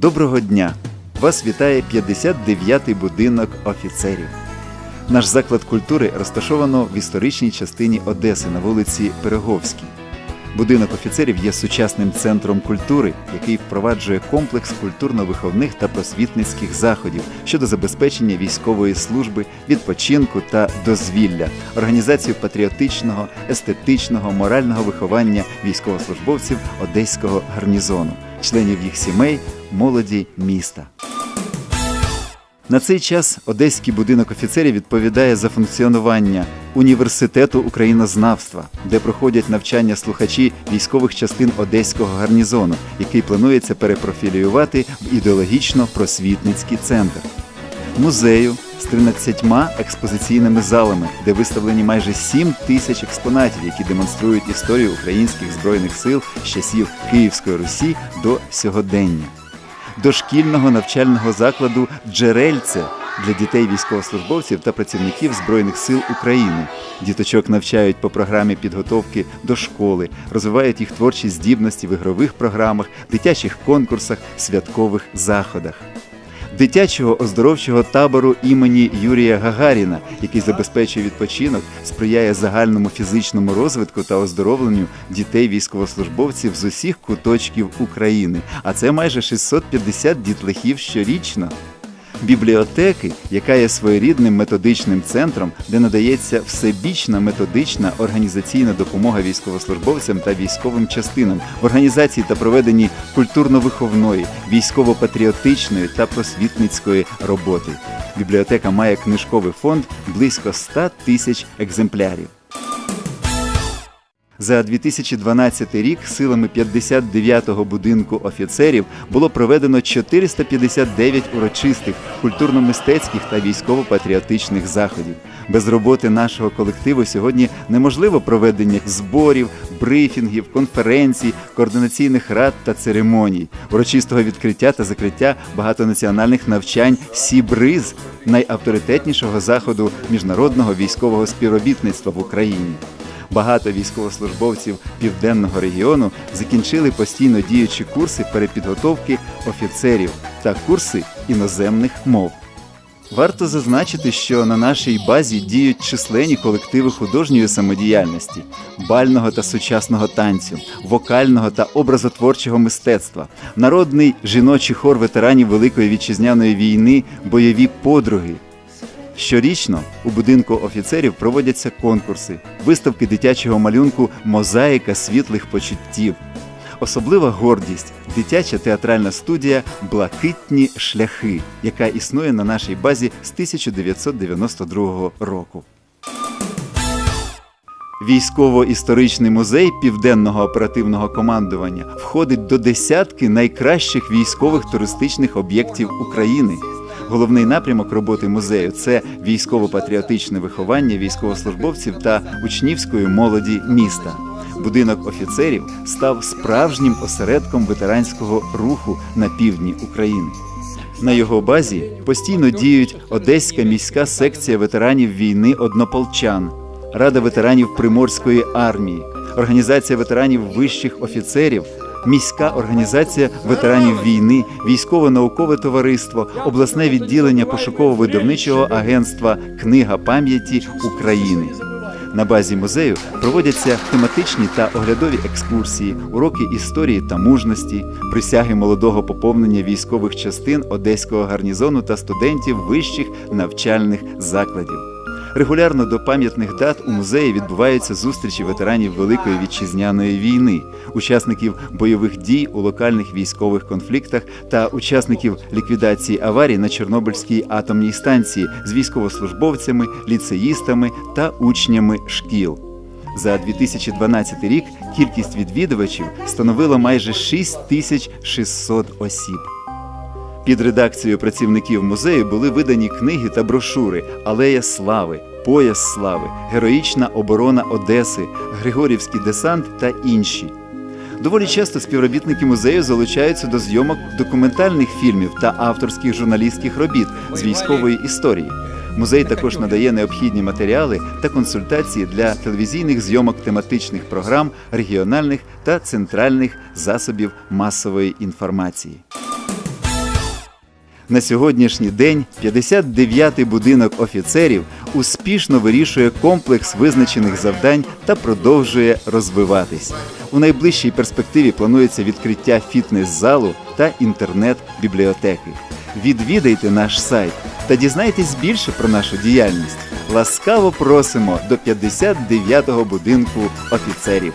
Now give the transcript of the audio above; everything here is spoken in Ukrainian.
Доброго дня! Вас вітає 59-й будинок офіцерів. Наш заклад культури розташовано в історичній частині Одеси на вулиці Пироговській. Будинок офіцерів є сучасним центром культури, який впроваджує комплекс культурно-виховних та просвітницьких заходів щодо забезпечення військової служби, відпочинку та дозвілля, організацію патріотичного, естетичного, морального виховання військовослужбовців одеського гарнізону, членів їх сімей, молоді міста. На цей час Одеський будинок офіцерів відповідає за функціонування університету українознавства, де проходять навчання слухачі військових частин Одеського гарнізону, який планується перепрофілювати в ідеологічно-просвітницький центр. Музею з 13 експозиційними залами, де виставлені майже 7 тисяч експонатів, які демонструють історію українських збройних сил з часів Київської Русі до сьогодення дошкільного навчального закладу Джерельце для дітей військовослужбовців та працівників Збройних сил України. Діточок навчають по програмі підготовки до школи, розвивають їх творчі здібності в ігрових програмах, дитячих конкурсах, святкових заходах. Дитячого оздоровчого табору імені Юрія Гагаріна, який забезпечує відпочинок, сприяє загальному фізичному розвитку та оздоровленню дітей військовослужбовців з усіх куточків України. А це майже 650 дітлахів щорічно. Бібліотеки, яка є своєрідним методичним центром, де надається всебічна методична організаційна допомога військовослужбовцям та військовим частинам в організації та проведенні культурно-виховної, військово-патріотичної та просвітницької роботи. Бібліотека має книжковий фонд близько 100 тисяч екземплярів. За 2012 рік силами 59-го будинку офіцерів було проведено 459 урочистих культурно-мистецьких та військово-патріотичних заходів. Без роботи нашого колективу сьогодні неможливо проведення зборів, брифінгів, конференцій, координаційних рад та церемоній, урочистого відкриття та закриття багатонаціональних навчань Сібриз, найавторитетнішого заходу міжнародного військового співробітництва в Україні. Багато військовослужбовців південного регіону закінчили постійно діючі курси перепідготовки офіцерів та курси іноземних мов. Варто зазначити, що на нашій базі діють численні колективи художньої самодіяльності, бального та сучасного танцю, вокального та образотворчого мистецтва, народний жіночий хор ветеранів Великої вітчизняної війни, бойові подруги. Щорічно у будинку офіцерів проводяться конкурси, виставки дитячого малюнку Мозаїка світлих почуттів. Особлива гордість дитяча театральна студія Блакитні шляхи, яка існує на нашій базі з 1992 року. Військово-історичний музей Південного оперативного командування входить до десятки найкращих військових туристичних об'єктів України. Головний напрямок роботи музею це військово-патріотичне виховання військовослужбовців та учнівської молоді міста. Будинок офіцерів став справжнім осередком ветеранського руху на півдні України. На його базі постійно діють Одеська міська секція ветеранів війни однополчан, Рада ветеранів Приморської армії, Організація ветеранів вищих офіцерів, міська організація ветеранів війни, військово-наукове товариство, обласне відділення пошуково-видавничого агентства Книга пам'яті України. На базі музею проводяться тематичні та оглядові екскурсії, уроки історії та мужності, присяги молодого поповнення військових частин одеського гарнізону та студентів вищих навчальних закладів. Регулярно до пам'ятних дат у музеї відбуваються зустрічі ветеранів Великої вітчизняної війни, учасників бойових дій у локальних військових конфліктах та учасників ліквідації аварій на Чорнобильській атомній станції з військовослужбовцями, ліцеїстами та учнями шкіл. За 2012 рік кількість відвідувачів становила майже 6600 осіб. Під редакцією працівників музею були видані книги та брошури Алея слави, Пояс слави, Героїчна оборона Одеси, Григорівський десант та інші. Доволі часто співробітники музею залучаються до зйомок документальних фільмів та авторських журналістських робіт з військової історії. Музей також надає необхідні матеріали та консультації для телевізійних зйомок тематичних програм регіональних та центральних засобів масової інформації. На сьогоднішній день 59-й будинок офіцерів успішно вирішує комплекс визначених завдань та продовжує розвиватись. У найближчій перспективі планується відкриття фітнес-залу та інтернет-бібліотеки. Відвідайте наш сайт та дізнайтесь більше про нашу діяльність. Ласкаво просимо до 59-го будинку офіцерів.